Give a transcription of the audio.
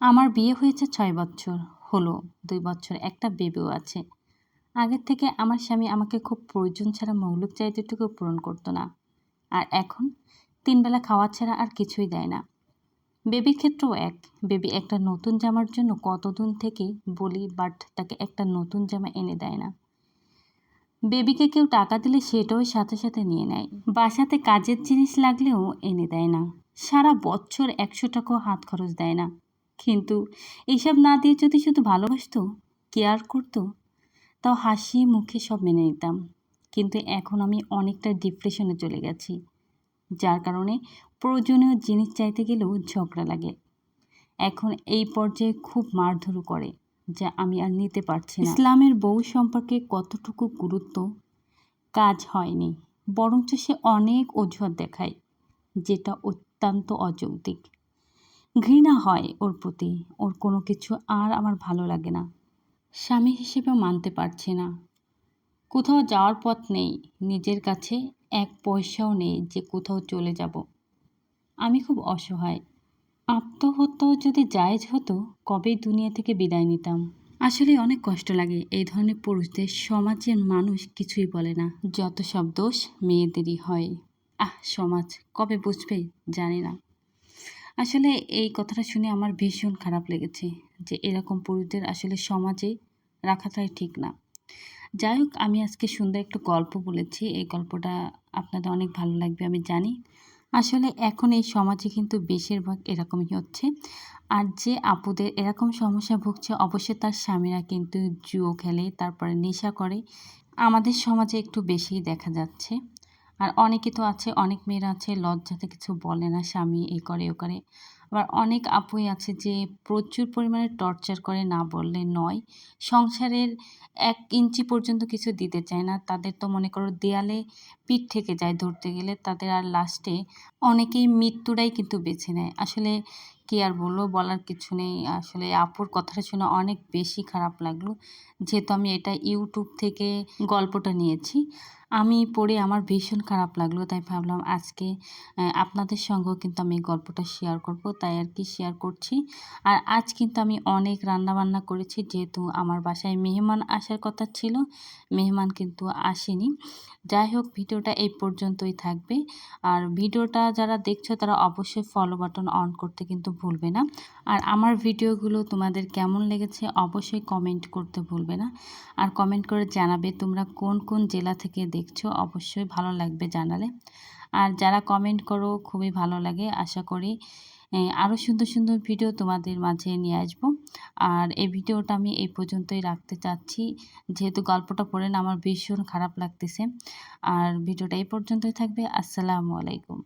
আমার বিয়ে হয়েছে ছয় বছর, হলো দুই বছর, একটা বেবিও আছে। আগের থেকে আমার স্বামী আমাকে খুব প্রয়োজন ছাড়া মৌলিক চাহিদাটুকু পূরণ করতো না। আর এখন তিনবেলা খাওয়া ছাড়া আর কিছুই দেয় না। বেবির ক্ষেত্রেও এক। বেবি একটা নতুন জামার জন্য কতদিন থেকে বলি বাট তাকে একটা নতুন জামা এনে দেয় না। বেবিকে কেউ টাকা দিলে সেটাও সাথে সাথে নিয়ে নেয়। বাসাতে কাজের জিনিস লাগলেও এনে দেয় না। সারা বছর একশো টাকাও হাত খরচ দেয় না। কিন্তু এইসব না দিয়ে যদি শুধু ভালোবাসত কেয়ার করতো, তাও হাসি মুখে সব মেনে নিতাম। কিন্তু এখন আমি অনেকটা ডিপ্রেশনে চলে গেছি, যার কারণে প্রয়োজনীয় জিনিস চাইতে গেলেও ঝগড়া লাগে। এখন এই পর্যায়ে খুব মারধরও করে, যা আমি আর নিতে পারছি না। ইসলামের বউ সম্পর্কে কতটুকু গুরুত্ব? কাজ হয়নি, বরঞ্চ সে অনেক অজুহাত দেখায়, যেটা অত্যন্ত অযৌক্তিক। ঘৃণা হয় ওর প্রতি। ওর কোনো কিছু আর আমার ভালো লাগে না। স্বামী হিসেবে মানতে পারছি না। কোথাও যাওয়ার পথ নেই, নিজের কাছে এক পয়সাও নেই যে কোথাও চলে যাব। আমি খুব অসহায়। আত্মহত্যাও যদি জায়েজ হতো, কবেই দুনিয়া থেকে বিদায় নিতাম। আসলে অনেক কষ্ট লাগে এই ধরনের পুরুষদের। সমাজের মানুষ কিছুই বলে না। যত সব দোষ মেয়েদেরই হয়। আহ, সমাজ কবে বুঝবে জানি না। আসলে এই কথাটা শুনে আমার ভীষণ খারাপ লেগেছে যে এরকম পুরুষদের আসলে সমাজে রাখাটাই ঠিক না। যাই হোক, আমি আজকে সুন্দর একটা গল্প বলেছি। এই গল্পটা আপনাদের অনেক ভালো লাগবে, আমি জানি। আসলে এখন এই সমাজে কিন্তু বেশিরভাগ এরকমই হচ্ছে। আর যে আপুদের এরকম সমস্যা ভুগছে, অবশ্যই তার স্বামীরা কিন্তু জুয়ো খেলে, তারপরে নেশা করে। আমাদের সমাজে একটু বেশিই দেখা যাচ্ছে। আর অনেকে তো আছে, অনেক মেয়েরা আছে, লজ্জাতে কিছু বলে না, স্বামী এই করে, ও করে। আবার অনেক আপুই আছে যে প্রচুর পরিমাণে টর্চার করে না বললে নয়। সংসারের এক ইঞ্চি পর্যন্ত কিছু দিতে চায় না। তাদের তো মনে করো দেয়ালে পিঠ থেকে যায় ধরতে গেলে, তাদের আর লাস্টে অনেকেই মৃত্যুটাই কিন্তু বেছে নেয়। আসলে কি আর বলব, বলার কিছু নেই। আসলে আপুর কথাটা শুনে অনেক বেশি খারাপ লাগল। যেহেতু আমি এটা ইউটিউব থেকে গল্পটা নিয়েছি। আমি পড়ে আমার ভীষণ খারাপ লাগল, তাই ভাবলাম আজকে আপনাদের সঙ্গেও কিন্তু আমি গল্পটা শেয়ার করব, তাই আর কি শেয়ার করছি। আর আজ কিন্তু আমি অনেক রান্নাবান্না করেছি, যেহেতু আমার বাসায় মেহমান আসার কথা ছিল, মেহমান কিন্তু আসেনি। যাই হোক, ভিডিওটা এই পর্যন্তই থাকবে। আর ভিডিওটা যারা দেখছ, তারা অবশ্যই ফলো বাটন অন করতে কিন্তু ভুলবে না। আর আমার ভিডিওগুলো তোমাদের কেমন লেগেছে, অবশ্যই কমেন্ট করতে ভুলবে না। আর কমেন্ট করে জানাবে তোমরা কোন কোন জেলা থেকে দেখছ, অবশ্যই ভালো লাগবে জানালে। আর যারা কমেন্ট করো, খুবই ভালো লাগে, আশা করি আরও সুন্দর সুন্দর ভিডিও তোমাদের মাঝে নিয়ে আসব। আর এই ভিডিওটা আমি এই পর্যন্তই রাখতে চাচ্ছি। যেহেতু গল্পটা পড়েন আমার ভীষণ খারাপ লাগতেছে। আর ভিডিওটা এই পর্যন্তই থাকবে। আসসালামু আলাইকুম।